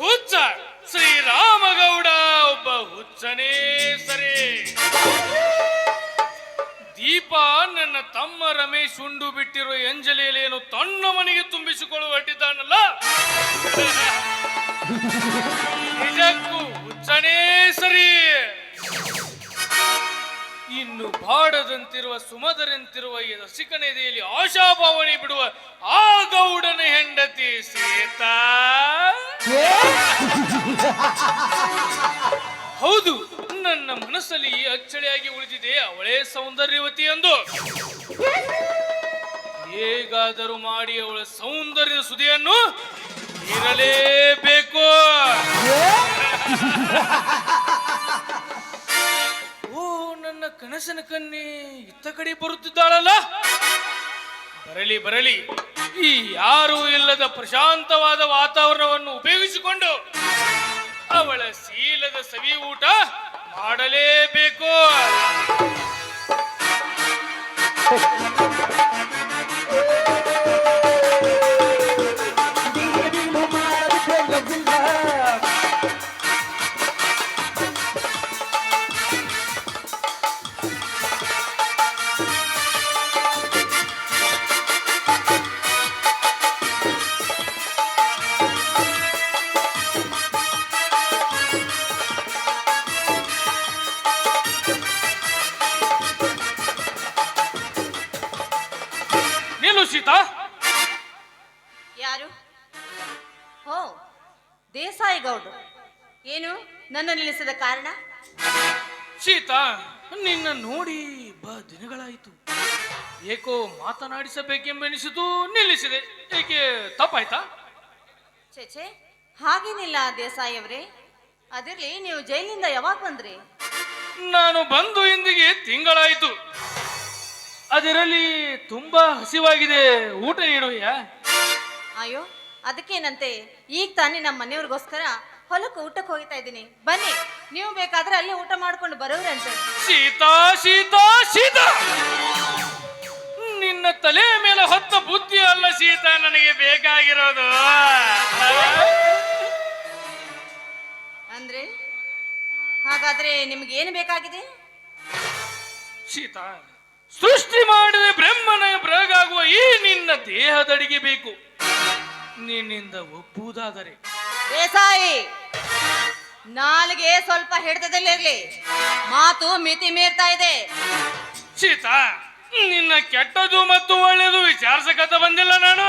ಹುಚ್ಚ ಶ್ರೀರಾಮಗೌಡ, ಒಬ್ಬ ಹುಚ್ಚನೇ ಸರಿ ದೀಪ ನನ್ನ ತಮ್ಮ ರಮೇಶ್ ಉಂಡು ಬಿಟ್ಟಿರುವ ಎಂಜಲಿಯಲೇನು ತನ್ನ ಮನೆಗೆ ತುಂಬಿಸಿಕೊಳ್ಳುವ ಹೊಟ್ಟಿದ್ದಾನಲ್ಲ ಇನ್ನು ಬಾಡದಂತಿರುವ, ಸುಮದರಂತಿರುವ ಈ ರಸಿಕನೆದೆಯಲ್ಲಿ ಆಶಾಭಾವನೆ ಬಿಡುವ ಆ ಗೌಡನ ಹೆಂಡತಿ ಸೀತಾ ಹೌದು, ನನ್ನ ಮನಸ್ಸಲ್ಲಿ ಅಚ್ಚಳಿಯಾಗಿ ಉಳಿದಿದೆ, ಅವಳೇ ಸೌಂದರ್ಯವತಿ ಎಂದು. ಹೇಗಾದರೂ ಮಾಡಿ ಅವಳ ಸೌಂದರ್ಯದ ಸುದಿಯನ್ನು ಇರಲೇಬೇಕು ಕನಸಿನ ಕನ್ನಿ ಇತ್ತ ಕಡೆ ಬರುತ್ತಿದ್ದಾಳಲ್ಲ? ಬರಲಿ ಬರಲಿ. ಈ ಯಾರೂ ಇಲ್ಲದ ಪ್ರಶಾಂತವಾದ ವಾತಾವರಣವನ್ನು ಉಪಯೋಗಿಸಿಕೊಂಡು ಅವಳ ಸೀಲದ ಸವಿ ಊಟ ಮಾಡಲೇಬೇಕು. ನನ್ನ ನಿಲ್ಲಿಸದ ಕಾರಣ? ಸೀತಾ ನಿನ್ನ ನೋಡಿ ಬ ದಿನಗಳಾಯಿತು. ಏಕೋ ಮಾತನಾಡಿಸಬೇಕೆಂಬೆನಿಸಿತು ನಿಲ್ಲಿಸಿದೆ. ಏಕೆ ತಪ್ಪಾಯ್ತಾ? ಚೇಚೆ ಹಾಗೇನಿಲ್ಲ ದೇಸಾಯಿ ಅವರೇ. ಅದಿರ್ಲಿ ನೀವು ಜೈಲಿನಿಂದ ಯಾವಾಗ ಬಂದ್ರಿ? ನಾನು ಬಂದು ಇಂದಿಗೆ ತಿಂಗಳಾಯಿತು. ಅದರಲ್ಲಿ ತುಂಬಾ ಹಸಿವಾಗಿದೆ. ಊಟ ನೀಡುವೆಯಾ ಅಯ್ಯೋ ಅದಕ್ಕೇನಂತೆ? ಈಗ ತಾನೇ ನಮ್ಮ ಮನೆಯವ್ರಿಗೋಸ್ಕರ ಹೊಲಕ್ಕೆ ಊಟಕ್ಕೆ ಹೋಗ್ತಾ ಇದ್ದೀನಿ. ಬನ್ನಿ ನೀವು ಬೇಕಾದ್ರೆ ಅಲ್ಲಿ ಊಟ ಮಾಡ್ಕೊಂಡು ಬರೋರಂತೆ ಸೀತಾ ಸೀತಾ ಸೀತಾ! ನಿನ್ನ ತಲೆ ಮೇಲೆ ಹೊತ್ತ ಬುದ್ಧಿ ಅಲ್ಲ ಸೀತಾ ನನಗೆ ಬೇಕಾಗಿರೋದು. ಅಂದ್ರೆ ಹಾಗಾದ್ರೆ ನಿಮ್ಗೆ ಏನು ಬೇಕಾಗಿದೆ? ಸೀತಾ ಸೃಷ್ಟಿ ಮಾಡಿದ ಬ್ರಹ್ಮನ ಬ್ರಗಾಗುವ ಈ ನಿನ್ನ ದೇಹದಡಿಗೆ ಬೇಕು. ನಿನ್ನಿಂದ ಒಪ್ಪುವುದಾದರೆ ದೇಸಾಯಿ ನಾಲ್ಗೆ ಸ್ವಲ್ಪ ಹಿಡಿತದಲ್ಲಿರ್ಲಿ ಮಾತು ಮಿತಿ ಮೀರ್ತಾ ಇದೆ. ಸೀತಾ ನಿನ್ನ ಕೆಟ್ಟದು ಮತ್ತು ಒಳ್ಳೆಯದು ವಿಚಾರಿಸಕತ ಬಂದಿಲ್ಲ ನಾನು.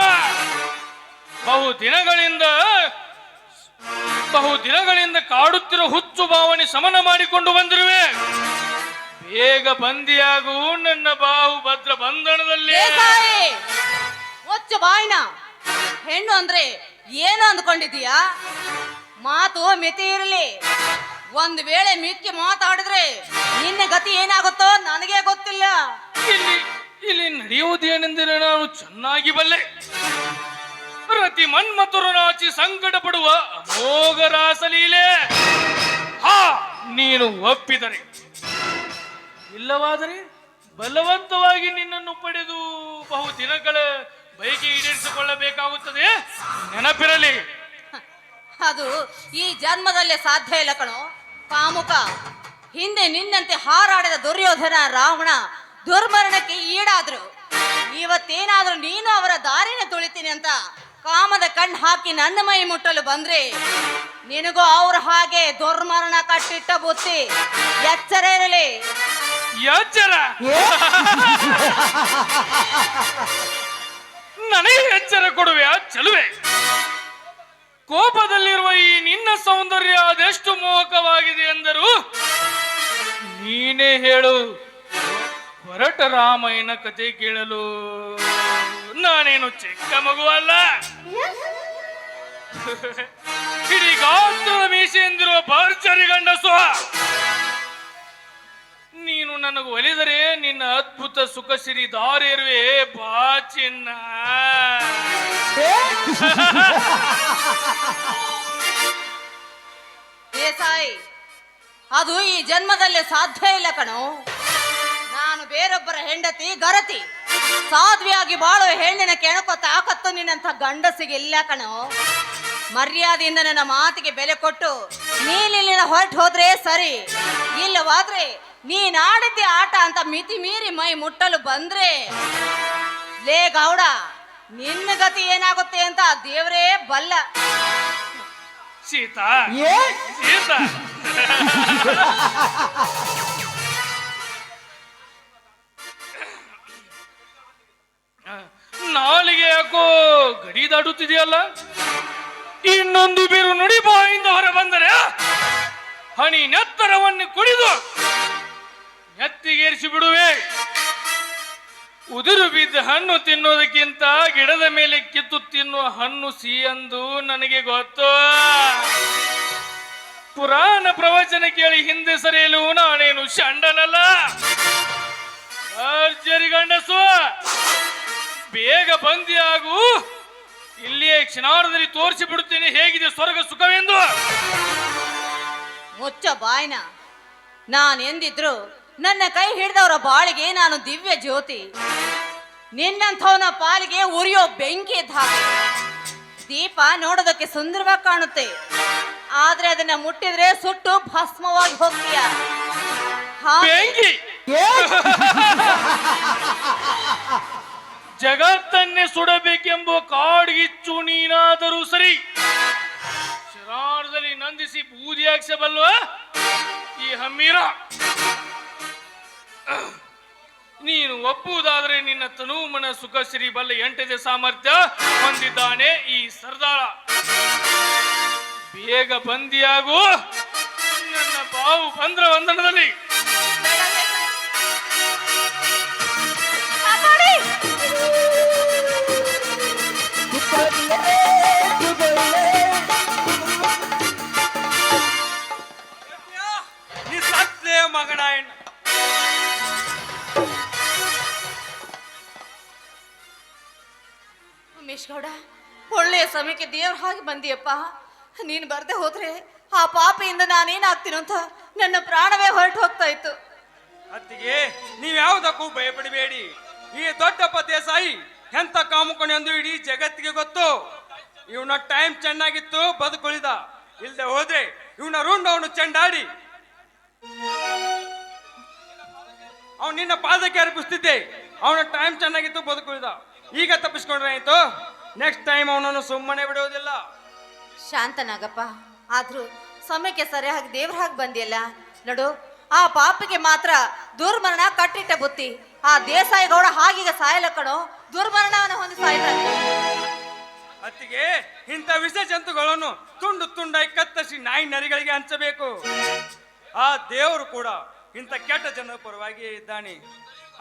ಬಹು ದಿನಗಳಿಂದ ಬಹು ದಿನಗಳಿಂದ ಕಾಡುತ್ತಿರೋ ಹುಚ್ಚು ಭಾವನೆ ಸಮನ ಮಾಡಿಕೊಂಡು ಬಂದಿರುವೆ. ಬೇಗ ಬಂದಿಯಾಗು ನನ್ನ ಬಾಹು ಭದ್ರ ಬಂಧನದಲ್ಲಿ ಬಾಯ್ನ. ಹೆಣ್ಣು ಅಂದ್ರೆ ಏನು ಅಂದ್ಕೊಂಡಿದೀಯಾ ಮಾತು ಮಿತಿ ಇರಲಿ. ಒಂದ್ ವೇಳೆ ಮಿಕ್ಕಿ ಮಾತಾಡಿದ್ರೆ ನಿನ್ನ ಗತಿ ಏನಾಗುತ್ತೋ ನನಗೆ ಗೊತ್ತಿಲ್ಲ. ಇಲ್ಲಿ ಇಲ್ಲಿ ನಡೆಯುವುದೇನೆಂದರೆ ನಾನು ಚೆನ್ನಾಗಿ ಬಲ್ಲೆ. ಪ್ರತಿ ಮನ್ಮಥುರು ನಾಚಿ ಸಂಕಟ ಪಡುವ ಅಮೋಘ ರಾಸಲೀಲೆ. ಹಾ, ನೀನು ಒಪ್ಪಿದರೆ. ಇಲ್ಲವಾದರೆ ಬಲವಂತವಾಗಿ ನಿನ್ನನ್ನು ಪಡೆದು ಬಹು ದಿನಗಳ ಬೈಕೆ ಈಡೇರಿಸಿಕೊಳ್ಳಬೇಕಾಗುತ್ತದೆ. ನೆನಪಿರಲಿ. ಅದು ಈ ಜನ್ಮದಲ್ಲೇ ಸಾಧ್ಯ ಇಲ್ಲ ಕಣೋ. ಕಾಮುಕ ಹಿಂದೆ ನಿನ್ನಂತೆ ಹಾರಾಡಿದ ದುರ್ಯೋಧನ ರಾವಣ ದುರ್ಮರಣಕ್ಕೆ ಈಡಾದ್ರು. ಇವತ್ತೇನಾದ್ರೂ ನೀನು ಅವರ ದಾರಿನ ತುಳಿತೀನಿ ಅಂತ ಕಾಮದ ಕಣ್ಣು ಹಾಕಿ ನನ್ನ ಮೈ ಮುಟ್ಟಲು ಬಂದ್ರೆ ನಿನಗೂ ಅವ್ರ ಹಾಗೆ ದುರ್ಮರಣ ಕಟ್ಟಿಟ್ಟ ಬುತ್ತಿ ಎಚ್ಚರ ಇರಲಿ. ಎಚ್ಚರ? ನನಗೆ ಎಚ್ಚರ ಕೊಡುವೆ ಚಲುವೆ. ಕೋಪದಲ್ಲಿರುವ ಈ ನಿನ್ನ ಸೌಂದರ್ಯ ಅದೆಷ್ಟು ಮೋಹಕವಾಗಿದೆ ಎಂದರು ನೀನೇ ಹೇಳು ಹೊರಟ ರಾಮಯ್ಯನ ಕತೆ ಕೇಳಲು ನಾನೇನು ಚಿಕ್ಕ ಮಗುವಲ್ಲ ಇಡೀ ಗಾತ್ರದ ಮೀಸೆ ಎಂದಿರುವ ಭರ್ಜರಿ ಗಂಡಸು. ನೀನು ನನಗೆ ಒಲಿದರೆ ನಿನ್ನ ಅದ್ಭುತ ಸುಖ ಸಿರಿ ದಾರಿರುವೆ ಬಾ ಚಿನ್ನ. ದೇಸಾಯಿ ಅದು ಈ ಜನ್ಮದಲ್ಲಿ ಸಾಧ್ಯ ಇಲ್ಲ ಕಣೋ. ನಾನು ಬೇರೊಬ್ಬರ ಹೆಂಡತಿ ಗರತಿ. ಸಾಧ್ವಿಯಾಗಿ ಬಾಳೋ ಹೆಣ್ಣಿನ ಕೆಣಕೋ ತಾಕತ್ತು ನಿನ್ನಂಥ ಗಂಡಸಿಗೆ ಇಲ್ಲ ಕಣೋ. ಮರ್ಯಾದೆಯಿಂದ ನನ್ನ ಮಾತಿಗೆ ಬೆಲೆ ಕೊಟ್ಟು ನೀನಿಲ್ಲಿನ ಹೊರಟು ಹೋದ್ರೆ ಸರಿ. ಇಲ್ಲವಾದ್ರೆ ನೀನ್ ಆಡಿದ್ದೆ ಆಟ ಅಂತ ಮಿತಿ ಮೀರಿ ಮೈ ಮುಟ್ಟಲು ಬಂದ್ರೆ? ಲೇ ಗೌಡ ನಿನ್ನ ಗತಿ ಏನಾಗುತ್ತೆ ಅಂತ ದೇವರೇ ಬಲ್ಲ. ಸೀತಾ ಏ? ಸೀತಾ. ನಾಲಿಗೆ ಯಾಕೋ ಗಡಿ ದಾಡುತ್ತಿದೆಯಲ್ಲ ಇನ್ನೊಂದು ಬೀರು ನುಡಿ ಬಾಯಿಂದ ಹೊರ ಬಂದರೆ ಹಣಿ ನೆತ್ತರವನ್ನು ಕುಡಿದು ನೆತ್ತಿಗೇರಿಸಿ ಬಿಡುವೆ. ಉದುರು ಬಿದ್ದ ಹಣ್ಣು ತಿನ್ನೋದಕ್ಕಿಂತ ಗಿಡದ ಮೇಲೆ ಕಿತ್ತು ತಿನ್ನುವ ಹಣ್ಣು ಸಿಹಿಯಂದು ನನಗೆ ಗೊತ್ತು. ಪುರಾಣ ಪ್ರವಚನ ಕೇಳಿ ಹಿಂದೆ ಸರಿಯಲು ನಾನೇನು ಶಂಡನಲ್ಲ ಗಂಡಸು, ಬೇಗ ಬಂದಿಯಾಗು ಇಲ್ಲಿಯೇ ಕ್ಷಣಾರ್ಧದಲ್ಲಿ ತೋರಿಸಿ ಬಿಡುತ್ತೇನೆ ಹೇಗಿದೆ ಸ್ವರ್ಗ ಸುಖವೆಂದು. ಮುಚ್ಚ ಬಾಯ್ನ, ನಾನೆಂದಿದ್ರು ನನ್ನ ಕೈ ಹಿಡಿದವರ ಬಾಳಿಗೆ ನಾನು ದಿವ್ಯ ಜ್ಯೋತಿ. ನಿನ್ನಂಥವನ ಪಾಲಿಗೆ ಉರಿಯೋ ಬೆಂಕಿ ಇದ್ದ ಹಾಗೆ. ದೀಪ ನೋಡೋದಕ್ಕೆ ಸುಂದರವಾಗಿ ಕಾಣುತ್ತೆ. ಆದ್ರೆ ಅದನ್ನ ಮುಟ್ಟಿದ್ರೆ ಸುಟ್ಟು ಭಸ್ಮವಾಗಿ ಹೋಗ್ತೀಯ. ಹಾಗೆ. ಬೆಂಕಿ! ಏ! ಜಗತ್ತನ್ನೇ ಸುಡಬೇಕೆಂಬ ಕಾಡ್ಗಿಚ್ಚು ನೀನಾದರೂ ಸರಿ. ಶರಾರದಲ್ಲಿ ನಂದಿಸಿ ಬೂದಿ ಹಾಕ್ಸಬಲ್ವ ಈ ಹಮ್ಮೀರ ನೀನು ಒಪ್ಪುವುದಾದರೆ ನಿನ್ನ ತನು ಮನ ಸುಖ ಶ್ರೀ ಬಲ್ಲ ಎಂಟದೆ ಸಾಮರ್ಥ್ಯ ಹೊಂದಿದ್ದಾನೆ ಈ ಸರ್ದಾಳ. ಬೇಗ ಬಂದಿಯಾಗು. ನನ್ನ ಬಾವು ಬಂದ್ರ ವಂದನದಲ್ಲಿ ಮಗಣ ನೀ ಸತ್ಲೆ ಮಗನ ಹೆಣ್ಣು ಗೌಡ, ಒಳ್ಳೆಯ ಸಮಯಕ್ಕೆ ದೇವ್ರ ಹಾಗೆ ಬಂದಿಯಪ್ಪ. ನೀನು ಬರ್ದೆ ಹೋದ್ರೆ ಆ ಪಾಪೆಯಿಂದ ನಾನೇನಾಗ್ತೀನೋ ಅಂತ ನನ್ನ ಪ್ರಾಣವೇ ಹೊರಟು ಹೋಗ್ತಾ ಇತ್ತು. ಅತ್ತಿಗೆ ನೀವ್ ಯಾವುದಕ್ಕೂ ಭಯಪಡಬೇಡಿ. ಈ ದೊಡ್ಡಪ್ಪ ದೇಸಾಯಿ ಎಂತ ಕಾಮುಕೊಂಡು ಎಂದು ಇಡೀ ಜಗತ್ತಿಗೆ ಗೊತ್ತು. ಇವನ ಟೈಮ್ ಚೆನ್ನಾಗಿತ್ತು, ಬದುಕುಳಿದ. ಇಲ್ಲದೆ ಹೋದ್ರೆ ಇವನ ರುಂಡ್ ಅವನು ಚೆಂಡಾಡಿ. ಅವ್ನು ನಿನ್ನ ಪಾದಕ್ಕೆ ಅರ್ಪಿಸ್ತಿದ್ದೆ. ಅವನ ಟೈಮ್ ಚೆನ್ನಾಗಿತ್ತು, ಬದುಕುಳಿದ. ಈಗ ತಪ್ಪಿಸ್ಕೊಂಡ್ರೆ ಆಯ್ತು? ನೆಕ್ಸ್ಟ್ ಟೈಮ್ ಅವನನ್ನು ಸುಮ್ಮನೆ ಬಿಡುವುದಿಲ್ಲ ಶಾಂತನಾಗಪ್ಪ ಆದ್ರೂ ಸಮಯಕ್ಕೆ ಸರಿಯಾಗಿ ದೇವ್ರ ಹಾಗೆ ಬಂದಿಯಲ್ಲ? ನೋಡು ಆ ಪಾಪಿಗೆ ಮಾತ್ರ ದುರ್ಮರಣ ಕಟ್ಟಿಟ್ಟ ಬುತ್ತಿ. ಆ ದೇಸಾಯಿ ಗೌಡ ಹಾಗೀಗ ಸಾಯಲ ಕಣು ದುರ್ಮರಣವನ್ನು ಹೊಂದಿ ಸಾಯ್ತಾನೆ. ಅತ್ತಿಗೆ ಇಂಥ ವಿಷ ಜಂತುಗಳನ್ನು ತುಂಡು ತುಂಡಾಗಿ ಕತ್ತರಿಸಿ ನಾಯಿ ನರಿಗಳಿಗೆ ಹಂಚಬೇಕು. ಆ ದೇವರು ಕೂಡ ಇಂಥ ಕೆಟ್ಟ ಜನರ ಪರವಾಗಿ ಇದ್ದಾನೆ.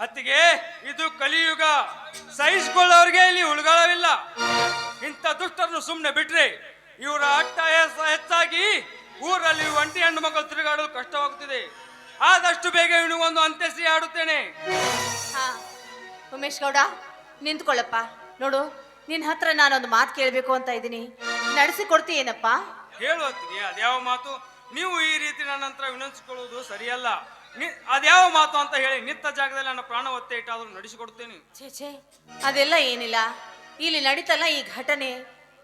ಅತ್ತಿಗೆ ಇದು ಕಲಿಯುಗ. ಸಹಿಸಿಕೊಳ್ಳೋರಿಗೆ ಇಲ್ಲಿ ಉಳ್ಗಾಳವಿಲ್ಲ ಇಂಥ ದುಷ್ಟರನ್ನು ಸುಮ್ಮನೆ ಬಿಟ್ರೆ ಇವರ ಅಟ್ಟ ಹೆಚ್ಚಾಗಿ ಊರಲ್ಲಿ ಒಂಟಿ ಹೆಣ್ಣು ಮಕ್ಕಳು ತಿರುಗಾಡಲು ಕಷ್ಟವಾಗುತ್ತಿದೆ. ಆದಷ್ಟು ಬೇಗ ಇವನಿಗೊಂದು ಅಂತ್ಯಸಿ ಆಡುತ್ತೇನೆ. ಹಾ ಉಮೇಶ್ ಗೌಡ ನಿಂತ್ಕೊಳ್ಳಪ್ಪ. ನೋಡು ನಿನ್ನ ಹತ್ರ ನಾನೊಂದು ಮಾತು ಕೇಳಬೇಕು ಅಂತ ಇದ್ದೀನಿ. ನಡೆಸಿಕೊಡ್ತೀಯೇನಪ್ಪ? ಹೇಳು ಅತ್ತಿಗೆ ಅದ್ಯಾವ ಮಾತು? ನೀವು ಈ ರೀತಿ ನನ್ನ ಹತ್ರ ವಿನಂತಿಸಿಕೊಳ್ಳುವುದು ಸರಿಯಲ್ಲ. ಅದ್ಯಾವ ಮಾತು ಅಂತ ಹೇಳಿ ನಿತ್ತ ಜಾಗದಲ್ಲಿ ನನ್ನ ಪ್ರಾಣ ಒತ್ತೆ ಇಟ್ಟಾದ್ರೂ ನಡೆಸಿಕೊಡ್ತೇನೆ. ಛೇ ಛೇ ಅದೆಲ್ಲ ಏನಿಲ್ಲ. ಇಲ್ಲಿ ನಡೀತಲ್ಲ ಈ ಘಟನೆ.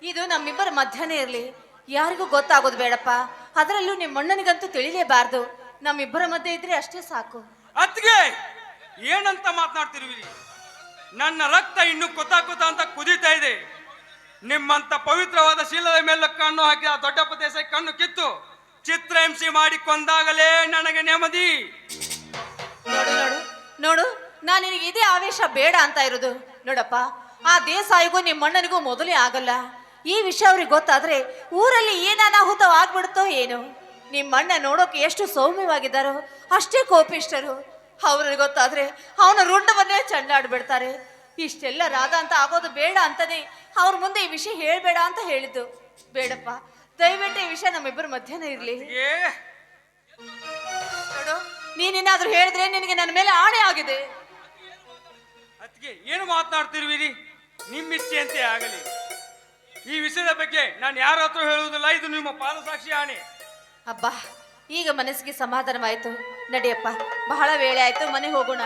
ಇದು ನಮ್ಮಿಬ್ಬರ ಮಧ್ಯನೇ ಇರಲಿ. ಯಾರಿಗೂ ಗೊತ್ತಾಗೋದು ಬೇಡಪ್ಪ. ಅದರಲ್ಲೂ ನಿಮ್ಮ ಅಣ್ಣನಿಗಂತೂ ತಿಳಿಲೇಬಾರ್ದು. ನಮ್ಮಿಬ್ಬರ ಮಧ್ಯೆ ಇದ್ರೆ ಅಷ್ಟೇ ಸಾಕು. ಅತ್ತಿಗೆ ಏನಂತ ಮಾತನಾಡ್ತಿರುವಿರಿ ನನ್ನ ರಕ್ತ ಇನ್ನು ಕೊತ ಕೊತ ಅಂತ ಕುದೀತಾ ಇದೆ. ನಿಮ್ಮಂತ ಪವಿತ್ರವಾದ ಶೀಲದ ಮೇಲೆ ಕಣ್ಣು ಹಾಕಿ ಆ ದೊಡ್ಡಪ್ಪ ದೇಸಾಯಿ ಕಣ್ಣು ಕಿತ್ತು. ಚಿತ್ರಹಿಂಸೆ ಮಾಡಿ ಕೊಂದಾಗಲೇ ನನಗೆ ನೆಮ್ಮದಿ. ನೋಡು ನೋಡು. ನೋಡು ನಾನು ನಿನಗೆ ಇದೇ ಆವೇಶ ಬೇಡ ಅಂತ ಇರೋದು. ನೋಡಪ್ಪ, ಆ ದೇಸಾಯಿಗೂ ನಿಮ್ಮ ಅಣ್ಣನಿಗೂ ಮೊದಲೇ ಆಗಲ್ಲ. ಈ ವಿಷಯ ಅವ್ರಿಗೆ ಗೊತ್ತಾದ್ರೆ ಊರಲ್ಲಿ ಏನ್ ಆಗ್ಬಿಡ್ತೋ ಏನು? ನಿಮ್ಮ ಅಣ್ಣ ನೋಡೋಕೆ ಎಷ್ಟು ಸೌಮ್ಯವಾಗಿದ್ದಾರೋ, ಅಷ್ಟೇ ಕೋಪಿಷ್ಟರು ಅವ್ರಿಗೆ ಗೊತ್ತಾದ್ರೆ ಅವನ ರುಂಡವನ್ನೇ ಚಂಡಾಡ್ಬಿಡ್ತಾರೆ. ಇಷ್ಟೆಲ್ಲ ರಾಧ ಅಂತ ಆಗೋದು ಬೇಡ ಅಂತಾನೆ ಅವ್ರ ಮುಂದೆ ಈ ವಿಷಯ ಹೇಳ್ಬೇಡ ಅಂತ ಹೇಳಿದ್ದು. ಬೇಡಪ್ಪ ದಯವಿಟ್ಟು ಈ ವಿಷಯ ನಮ್ಮಿಬ್ಬರ ಮಧ್ಯನೇ ಇರಲಿ. ಏ ನೋಡು ನೀನೇನಾದ್ರೂ ಹೇಳಿದ್ರೆ ನಿನಗೆ ನನ್ನ ಮೇಲೆ ಆಣೆ ಆಗಿದೆ. ಅತ್ತಿಗೆ ಏನು ಮಾತನಾಡ್ತಿರ್ವಿರಿ? ನಿಮ್ಮ ಇಚ್ಛೆಯಂತೆ ಆಗಲಿ. ಈ ವಿಷಯದ ಬಗ್ಗೆ ನಾನು ಯಾರ ಹತ್ರ ಹೇಳುವುದಿಲ್ಲ ಇದು ನಿಮ್ಮ ಪಾದ ಸಾಕ್ಷಿ ಆಣೆ. ಅಬ್ಬಾ ಈಗ ಮನಸ್ಸಿಗೆ ಸಮಾಧಾನವಾಯ್ತು. ನಡಿಯಪ್ಪ ಬಹಳ ವೇಳೆ ಆಯ್ತು ಮನೆಗೆ ಹೋಗೋಣ.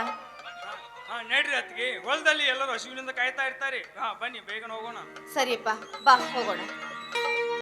ಹಾ ನಡ್ರಿ ಅತ್ತಿಗೆ. ಹೊಲದಲ್ಲಿ ಎಲ್ಲರೂ ಹಸುವಿನಿಂದ ಕಾಯ್ತಾ ಇರ್ತಾರೆ. ಹಾ ಬನ್ನಿ ಬೇಗನೆ ಹೋಗೋಣ. ಸರಿಯಪ್ಪ ಬಾ ಹೋಗೋಣ.